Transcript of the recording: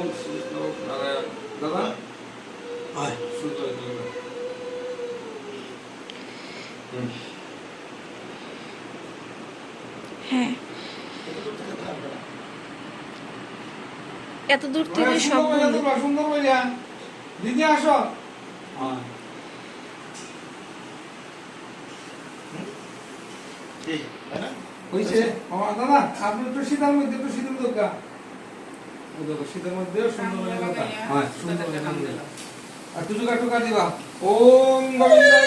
ओम এত দূর থেকে দিদি আসো। হ্যাঁ। ওই যে দাদা আপনি একটু শীতের মধ্যে একটু শীতের দোকান শীতের মধ্যে সুন্দর হ্যাঁ সুন্দর আর তুজু কাটু কা দিবা। ওম গোবিন্দায়